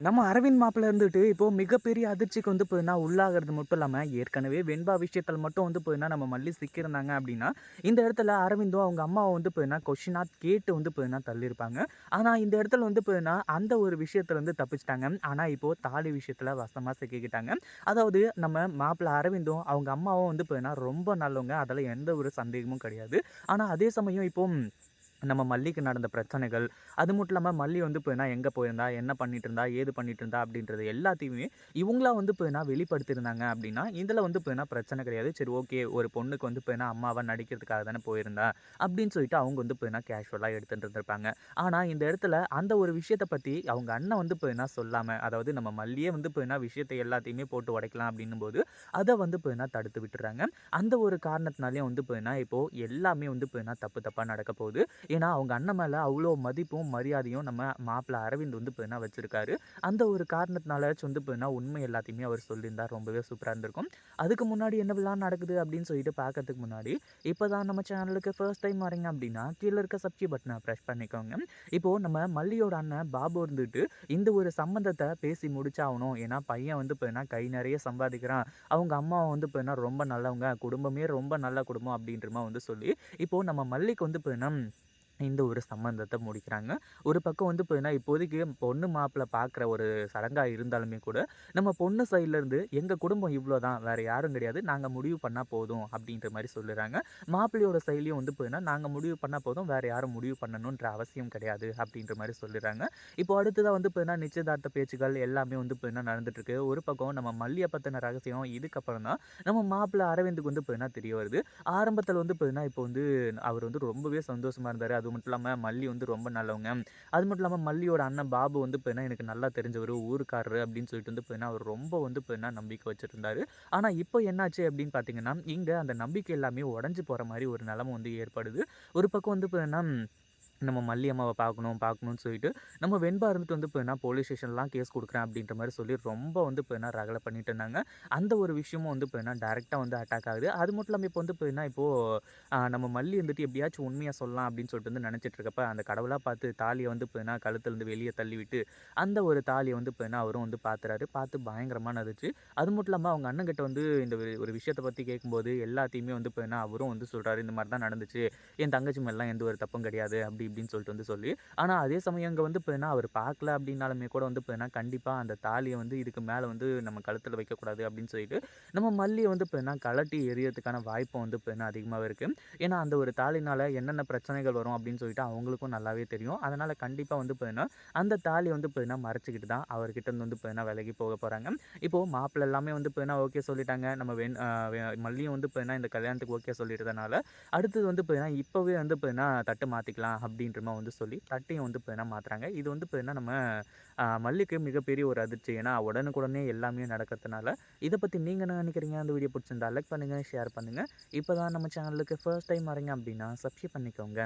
நம்ம அரவிந்த் மாப்பிள்ள இருந்துட்டு இப்போ மிகப்பெரிய அதிர்ச்சிக்கு வந்து போதுனா உள்ளாகிறது மட்டும் இல்லாமல் ஏற்கனவே வெண்பா விஷயத்தில் மட்டும் வந்து போதுனா நம்ம மல்லி சிக்கியிருந்தாங்க அப்படின்னா இந்த இடத்துல அரவிந்தும் அவங்க அம்மாவை வந்து போதுனா கொஷினாக கேட்டு வந்து போதுனா தள்ளியிருப்பாங்க. ஆனால் இந்த இடத்துல வந்து போதுனா அந்த ஒரு விஷயத்தில் வந்து தப்பிச்சிட்டாங்க. ஆனால் இப்போது தாலி விஷயத்தில் வசமாக சிக்கிக்கிட்டாங்க. அதாவது நம்ம மாப்பிள்ள அரவிந்தும் அவங்க அம்மாவும் வந்து போதுனா ரொம்ப நல்லவங்க. அதில் எந்த ஒரு சந்தேகமும் கிடையாது. ஆனால் அதே சமயம் இப்போது நம்ம மல்லிக்கு நடந்த பிரச்சனைகள் அது மட்டும் இல்லாமல் மல்லி வந்து போயினா எங்கே போயிருந்தா என்ன பண்ணிட்டு இருந்தா ஏது பண்ணிட்டு இருந்தா அப்படின்றது எல்லாத்தையுமே இவங்களா வந்து போயினா வெளிப்படுத்தியிருந்தாங்க அப்படின்னா இதில் வந்து போயினா பிரச்சனை கிடையாது சரி ஓகே ஒரு பொண்ணுக்கு வந்து போயினா அம்மாவை நடிக்கிறதுக்காக தானே போயிருந்தா அப்படின்னு சொல்லிட்டு அவங்க வந்து போயினா கேஷுவலாக எடுத்துகிட்டு இருந்திருப்பாங்க ஆனால் இந்த இடத்துல அந்த ஒரு விஷயத்தை பற்றி அவங்க அண்ணன் வந்து போயினா சொல்லாமல் அதாவது நம்ம மல்லியே வந்து போயினா விஷயத்தை எல்லாத்தையுமே போட்டு உடைக்கலாம் அப்படின்னும் போது அதை வந்து போயினா தடுத்து விட்டுறாங்க அந்த ஒரு காரணத்தினாலேயும் வந்து போயினா இப்போது எல்லாமே வந்து போயினா தப்பு தப்பாக நடக்க போகுது ஏன்னா அவங்க அண்ணன் மேலே அவ்வளோ மதிப்பும் மரியாதையும் நம்ம மாப்பிள்ளை அரவிந்த் வந்து இப்போ வச்சுருக்காரு. அந்த ஒரு காரணத்தினால வந்து இப்போ உண்மை எல்லாத்தையுமே அவர் சொல்லியிருந்தார் ரொம்பவே சூப்பராக இருந்திருக்கும். அதுக்கு முன்னாடி என்ன நடக்குது அப்படின்னு சொல்லிட்டு பார்க்கறதுக்கு முன்னாடி இப்போ தான் நம்ம சேனலுக்கு ஃபர்ஸ்ட் டைம் வரீங்க அப்படின்னா கீழே இருக்க சப்ஜி பட்டனை ப்ரெஸ் பண்ணிக்கோங்க. இப்போது நம்ம மல்லியோட அண்ணன் பாபு இருந்துட்டு இந்த ஒரு சம்மந்தத்தை பேசி முடிச்சாகணும். ஏன்னா பையன் வந்து இப்போ கை நிறைய சம்பாதிக்கிறான். அவங்க அம்மாவை வந்து இப்போ ரொம்ப நல்லவங்க. குடும்பமே ரொம்ப நல்ல குடும்பம் அப்படின்றமா வந்து சொல்லி இப்போது நம்ம மல்லிக்கு வந்து இப்போ இந்த ஒரு சம்மந்தத்தை முடிக்கிறாங்க. ஒரு பக்கம் வந்து பார்த்தீங்கன்னா இப்போதைக்கு பொண்ணு மாப்பிள்ளை பார்க்குற ஒரு சடங்காக இருந்தாலுமே கூட நம்ம பொண்ணு சைட்லேருந்து எங்கள் குடும்பம் இவ்வளோ தான் வேறு யாரும் கிடையாது நாங்கள் முடிவு பண்ணால் போதும் அப்படின்ற மாதிரி சொல்லுறாங்க. மாப்பிள்ளையோட சைட்லேயும் வந்து பார்த்தீங்கன்னா நாங்கள் முடிவு பண்ணால் போதும் வேறு யாரும் முடிவு பண்ணணுன்ற அவசியம் கிடையாது அப்படின்ற மாதிரி சொல்லிடுறாங்க இப்போ அடுத்ததாக வந்து பார்த்தீங்கன்னா நிச்சயதார்த்த பேச்சுகள் எல்லாமே வந்து பார்த்தீங்கன்னா நடந்துட்டுருக்கு. ஒரு பக்கம் நம்ம மல்லியை பற்றின ரகசியம் இதுக்கப்புறம் தான் நம்ம மாப்பிள்ளை அரவிந்துக்கு வந்து பார்த்தீங்கன்னா தெரிய வருது. ஆரம்பத்தில் வந்து பார்த்தீங்கன்னா இப்போ வந்து அவர் வந்து ரொம்பவே சந்தோஷமாக இருந்தார். அது மட்டும் இல்லாமல் மல்லி வந்து ரொம்ப நல்லவங்க. அது மட்டும் இல்லாமல் மல்லியோட அண்ணன் பாபு வந்து இப்போ எனக்கு நல்லா தெரிஞ்சவர் ஊருக்காரரு அப்படின்னு சொல்லிட்டு வந்து இப்போ அவர் ரொம்ப வந்து இப்போ நம்பிக்கை வச்சுருந்தாரு. ஆனால் இப்போ என்னாச்சு அப்படின்னு பார்த்தீங்கன்னா இங்கே அந்த நம்பிக்கை எல்லாமே உடஞ்சி போகிற மாதிரி ஒரு நிலமை வந்து ஏற்படுது. ஒரு பக்கம் வந்து இப்போ என்ன நம்ம மல்லி அம்மாவை பார்க்கணும் பார்க்கணும்னு சொல்லிட்டு நம்ம வெண்பா இருந்துட்டு வந்து இப்போ என்ன போலீஸ் ஸ்டேஷன்லாம் கேஸ் கொடுக்குறேன் அப்படின்ற மாதிரி சொல்லி ரொம்ப வந்து இப்போ என்ன ரகலை பண்ணிட்டு இருந்தாங்க. அந்த ஒரு விஷயமும் வந்து இப்போ என்ன டேரெக்டாக வந்து அட்டாக் ஆகுது. அது மட்டும் இல்லாமல் இப்போ வந்து இப்போ என்ன இப்போது நம்ம மல்லி வந்துட்டு எப்படியாச்சும் உண்மையாக சொல்லலாம் அப்படின்னு சொல்லிட்டு வந்து நினச்சிட்டு இருக்கப்ப அந்த கடவுளாக பார்த்து தாலியை வந்து இப்போ என்ன கழுத்துலேருந்து வெளியே தள்ளிவிட்டு அந்த ஒரு தாலியை வந்து இப்போ என்ன அவரும் வந்து பார்த்துறாரு பார்த்து பயங்கரமான இருந்துச்சு அது மட்டும் இல்லாமல் அவங்க அண்ணன்கிட்ட வந்து இந்த ஒரு விஷயத்தை பற்றி கேட்கும்போது எல்லாத்தையுமே வந்து இப்போ என்ன அவரும் வந்து சொல்கிறாரு இந்த மாதிரி தான் நடந்துச்சு. என் தங்கச்சி மேலாம் எந்த ஒரு தப்பும் கிடையாது அப்படி இப்படின்னு சொல்லிட்டு வந்து சொல்லி ஆனால் அதே சமயம் இங்கே வந்து இப்போ அவர் பார்க்கல அப்படின்னாலுமே கூட வந்து இப்போ கண்டிப்பாக அந்த தாலியை வந்து இதுக்கு மேலே வந்து நம்ம கழுத்தில் வைக்கக்கூடாது அப்படின்னு சொல்லிட்டு நம்ம மல்லியை வந்து இப்போ கலட்டி எரியறதுக்கான வாய்ப்பு வந்து இப்போ அதிகமாகவே இருக்குது ஏன்னா அந்த ஒரு தாலினால் என்னென்ன பிரச்சனைகள் வரும் அப்படின்னு சொல்லிட்டு அவங்களுக்கும் நல்லாவே தெரியும் அதனால் கண்டிப்பாக வந்து இப்போ அந்த தாலி வந்து இப்போ மறைச்சிக்கிட்டு தான் அவர்கிட்ட வந்து இப்போ விலகி போக போகிறாங்க இப்போது மாப்பிள்ளை எல்லாமே வந்து இப்போ ஓகே சொல்லிட்டாங்க நம்ம வெண் மல்லியும் வந்து இப்போ இந்த கல்யாணத்துக்கு ஓகே சொல்லிட்டதுனால அடுத்தது வந்து இப்போ இப்போவே வந்து இப்போ தட்டு மாற்றிக்கலாம் அப்படின்ற மாதிரி வந்து சொல்லி தட்டையும் வந்து இப்போ என்ன மாற்றுறாங்க இது வந்து இப்போ என்ன நம்ம மல்லிக்கு மிகப்பெரிய ஒரு அதிர்ச்சி. ஏன்னா உடனுக்குடனே எல்லாமே நடக்கிறதுனால இதை பற்றி நீங்கள் என்ன நினைக்கிறீங்க? அந்த வீடியோ பிடிச்சிருந்தா லைக் பண்ணுங்கள் ஷேர் பண்ணுங்கள் இப்போ தான் நம்ம சேனலுக்கு ஃபர்ஸ்ட் டைம் வரீங்க அப்படின்னா சப்ஸ்கிரைப் பண்ணிக்கோங்க.